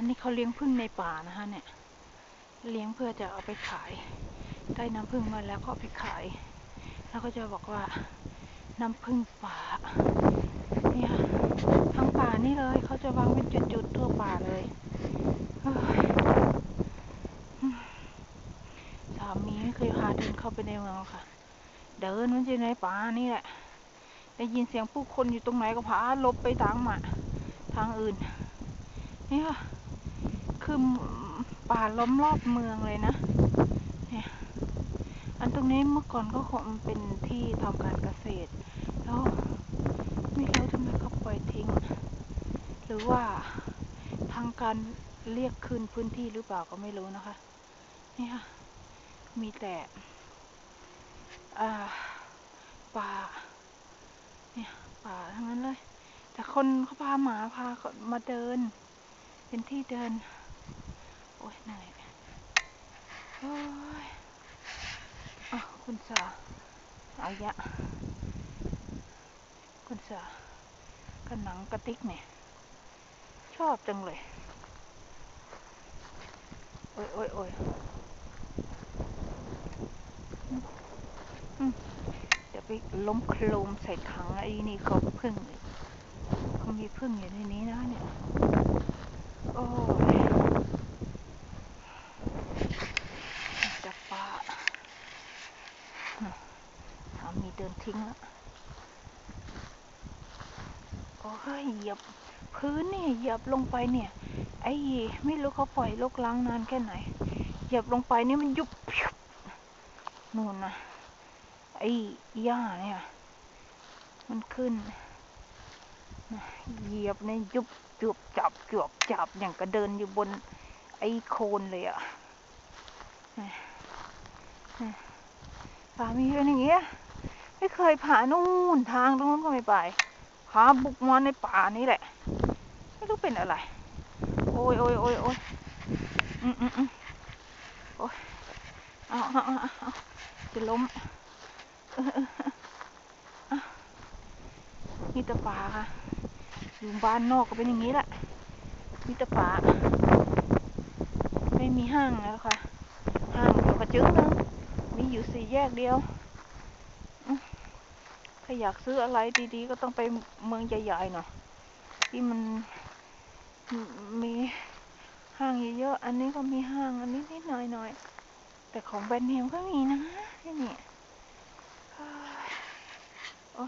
อันนี้เขาเลี้ยงพึ่งในป่านะคะเนี่ย เลี้ยงเพื่อจะเอาไปขาย ได้น้ำพึ่งมาแล้วก็เอาไปขาย แล้วก็จะบอกว่าน้ำพึ่งป่า เนี่ยทั้งป่านี่เลย เขาจะวางเป็นจุดๆทั่วป่าเลยสามีไม่เคยพาเดินเข้าไปในเมืองค่ะ เดินมันจะในป่านี่แหละ ได้ยินเสียงผู้คนอยู่ตรงไหนก็พาลบไปทางมาทางอื่น เนี่ค่ะ คือป่าล้อมรอบเมืองเลยนะ เนี่ย อันตรงนี้เมื่อก่อนก็คงเป็นที่ทำการเกษตร แล้วไม่รู้ทำไมเขาปล่อยทิ้ง หรือว่าทางการเรียกคืนพื้นที่หรือเปล่าก็ไม่รู้นะคะ นี่ค่ะ มีแต่ป่า เนี่ยป่าทั้งนั้นเลย แต่คนเขาพาหมาพามาเดิน เป็นที่เดิน โอ้ยเหนื่อยโอ้ยอะคุณเสาอายะคุณเสากันหนังกระติกเนี่ยชอบจังเลย โอ้ยโอ้ยโอ้ยเดี๋ยวไปล้มโคลมใส่ถังไอ้นี่เขาพึ่งเลยเขามีพึ่งอยู่ในนี้นะเนี่ย โอ้ยจับปลาสามีเดิน ทิ้งล้วโอ้ยเหยียบพื้นเนี่ยเหยียบลงไปเนี่ย ไอ้ไม่รู้เขาปล่อยลกล้างนานแค่ไหน เหยียบลงไปนี่มันยุบนู่นนะไอ้หญ้าเนี่ย มันขึ้นเหยียบในยุบจวบจับจวบจับอย่างกระเดินอยู่บนไอ้โคลนเลยอะนะนะสามีเป็นอย่างเงี้ย ไม่เคยผ่านนู่นทางตรงนู้นก็ไม่ไปหาบุกมาในป่านี้แหละ ไม่รู้เป็นอะไร โอ้ยโอ้ยโอ้ยโอ้ยอืมอืมอืมโอ้ยเอาเอาเอาจะล้มอืออืออ้ามีแต่ป่าค่ะ อยู่บ้านนอกก็เป็นอย่างนี้แหละมีแต่ป่า ไม่มีห้างแล้วค่ะ ห้างอยู่กระจึงนึงมีอยู่สี่แยกเดียว ถ้าอยากซื้ออะไรดีๆ ก็ต้องไปเมืองใหญ่ๆหน่อยที่มันมีห้างเยอะๆ อันนี้ก็มีห้างอันนี้นิดหน่อยๆ แต่ของแบรนด์เนมก็มีนะที่นี่โอ้